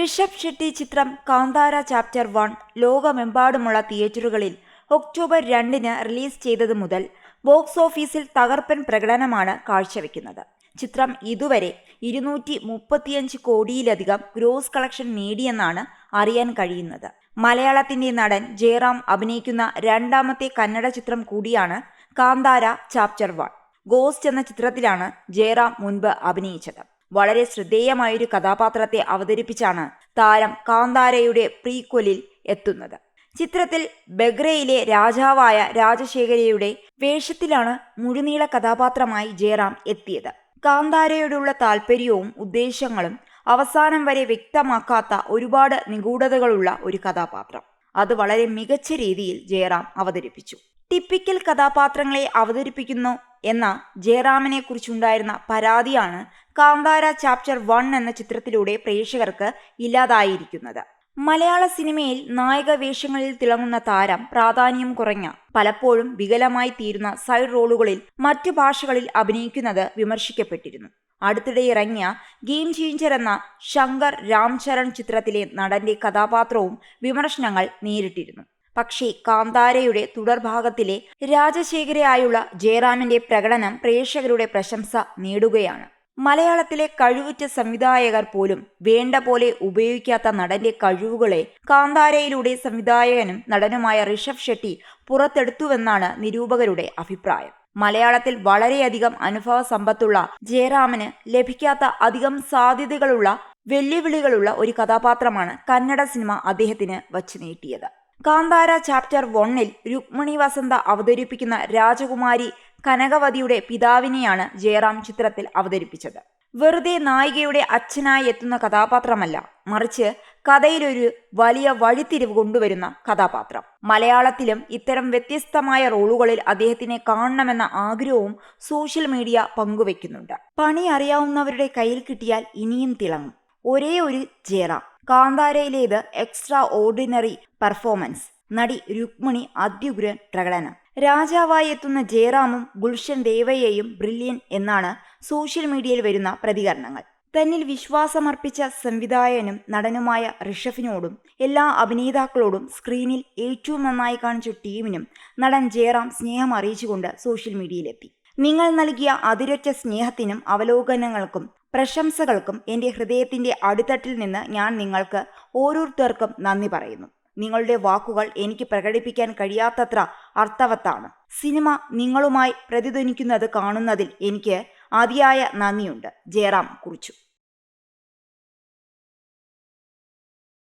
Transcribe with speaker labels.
Speaker 1: ഋഷഭ് ഷെട്ടി ചിത്രം Kantara chapter one ലോകമെമ്പാടുമുള്ള തിയേറ്ററുകളിൽ ഒക്ടോബർ രണ്ടിന് റിലീസ് ചെയ്തത് മുതൽ ബോക്സ് ഓഫീസിൽ തകർപ്പൻ പ്രകടനമാണ് കാഴ്ചവെക്കുന്നത്. ചിത്രം ഇതുവരെ ഇരുന്നൂറ്റി മുപ്പത്തിയഞ്ച് കോടിയിലധികം ഗ്രോസ് കളക്ഷൻ നേടിയെന്നാണ് അറിയാൻ കഴിയുന്നത്. മലയാളത്തിന്റെ നടൻ ജയറാം അഭിനയിക്കുന്ന രണ്ടാമത്തെ കന്നഡ ചിത്രം കൂടിയാണ് കാന്താര ചാപ്റ്റർ വൺ. ഗോസ്റ്റ് എന്ന ചിത്രത്തിലാണ് ജയറാം മുൻപ് അഭിനയിച്ചത്. വളരെ ശ്രദ്ധേയമായൊരു കഥാപാത്രത്തെ അവതരിപ്പിച്ചാണ് താരം കാന്താരയുടെ പ്രീക്വലിൽ എത്തുന്നത്. ചിത്രത്തിൽ ബഗ്രയിലെ രാജാവായ രാജശേഖരയുടെ വേഷത്തിലാണ് മുഴുനീള കഥാപാത്രമായി ജയറാം എത്തിയത്. കാന്താരയോടുള്ള താല്പര്യവും ഉദ്ദേശങ്ങളും അവസാനം വരെ വ്യക്തമാക്കാത്ത ഒരുപാട് നിഗൂഢതകളുള്ള ഒരു കഥാപാത്രം. അത് വളരെ മികച്ച രീതിയിൽ ജയറാം അവതരിപ്പിച്ചു. ടിപ്പിക്കൽ കഥാപാത്രങ്ങളെ അവതരിപ്പിക്കുന്നു എന്ന ജയറാമിനെ കുറിച്ചുണ്ടായിരുന്ന പരാതിയാണ് കാന്താര ചാപ്റ്റർ വൺ എന്ന ചിത്രത്തിലൂടെ പ്രേക്ഷകർക്ക് ഇല്ലാതായിരിക്കുന്നത്. മലയാള സിനിമയിൽ നായക വേഷങ്ങളിൽ തിളങ്ങുന്ന താരം പ്രാധാന്യം കുറഞ്ഞ പലപ്പോഴും വികലമായി തീരുന്ന സൈഡ് റോളുകളിൽ മറ്റു ഭാഷകളിൽ അഭിനയിക്കുന്നത് വിമർശിക്കപ്പെട്ടിരുന്നു. അടുത്തിടെ ഇറങ്ങിയ ഗെയിം ചേഞ്ചർ എന്ന ശങ്കർ രാംചരൺ ചിത്രത്തിലെ നടന്റെ കഥാപാത്രവും വിമർശനങ്ങൾ നേരിട്ടിരുന്നു. പക്ഷേ കാന്താരയുടെ തുടർഭാഗത്തിലെ രാജശേഖരയായുള്ള ജയറാമിന്റെ പ്രകടനം പ്രേക്ഷകരുടെ പ്രശംസ നേടുകയാണ്. മലയാളത്തിലെ കഴിവുറ്റ സംവിധായകർ പോലും വേണ്ട പോലെ ഉപയോഗിക്കാത്ത നടന്റെ കഴിവുകളെ കാന്താരയിലൂടെ സംവിധായകനും നടനുമായ ഋഷഭ് ഷെട്ടി പുറത്തെടുത്തുവെന്നാണ് നിരൂപകരുടെ അഭിപ്രായം. മലയാളത്തിൽ വളരെയധികം അനുഭവ സമ്പത്തുള്ള ജയറാമിന് ലഭിക്കാത്ത അധികം സാധ്യതകളുള്ള വെല്ലുവിളികളുള്ള ഒരു കഥാപാത്രമാണ് കന്നഡ സിനിമ അദ്ദേഹത്തിന് വച്ചു നീട്ടിയത്. കാന്താര ചാപ്റ്റർ വണ്ണിൽ രുക്മിണി വസന്ത അവതരിപ്പിക്കുന്ന രാജകുമാരി കനകവതിയുടെ പിതാവിനെയാണ് ജയറാം ചിത്രത്തിൽ അവതരിപ്പിച്ചത്. വെറുതെ നായികയുടെ അച്ഛനായി എത്തുന്ന കഥാപാത്രമല്ല മറിച്ച് കഥയിലൊരു വലിയ വഴിത്തിരിവ് കൊണ്ടുവരുന്ന കഥാപാത്രം. മലയാളത്തിലും ഇത്തരം വ്യത്യസ്തമായ റോളുകളിൽ അദ്ദേഹത്തിനെ കാണണമെന്ന ആഗ്രഹവും സോഷ്യൽ മീഡിയ പങ്കുവെക്കുന്നുണ്ട്. പണി അറിയാവുന്നവരുടെ കയ്യിൽ കിട്ടിയാൽ ഇനിയും തിളങ്ങും. ഒരേ ഒരു ജയറാം. കാന്താരയിലേത് എക്സ്ട്രാ ഓർഡിനറി പെർഫോമൻസ്. നടി രുക്മിണി അത്യുഗ്രൻ പ്രകടനം. രാജാവായി എത്തുന്ന ജയറാമും ഗുൽഷൻ ദേവയെയും ബ്രില്യൻ എന്നാണ് സോഷ്യൽ മീഡിയയിൽ വരുന്ന പ്രതികരണങ്ങൾ. തന്നിൽ വിശ്വാസമർപ്പിച്ച സംവിധായകനും നടനുമായ ഋഷഫിനോടും എല്ലാ അഭിനേതാക്കളോടും സ്ക്രീനിൽ ഏറ്റവും നന്നായി കാണിച്ച ടീമിനും നടൻ ജയറാം സ്നേഹം അറിയിച്ചുകൊണ്ട് സോഷ്യൽ മീഡിയയിലെത്തി. നിങ്ങൾ നൽകിയ അതിരൊറ്റ സ്നേഹത്തിനും അവലോകനങ്ങൾക്കും പ്രശംസകൾക്കും എന്റെ ഹൃദയത്തിന്റെ അടിത്തട്ടിൽ നിന്ന് ഞാൻ നിങ്ങൾക്ക് ഓരോരുത്തർക്കും നന്ദി പറയുന്നു. നിങ്ങളുടെ വാക്കുകൾ എനിക്ക് പ്രകടിപ്പിക്കാൻ കഴിയാത്തത്ര അർത്ഥവത്താണ്. സിനിമ നിങ്ങളുമായി പ്രതിധ്വനിക്കുന്നത് കാണുന്നതിൽ എനിക്ക് അതിയായ നന്ദിയുണ്ട്. ജയറാം കുറിച്ചു.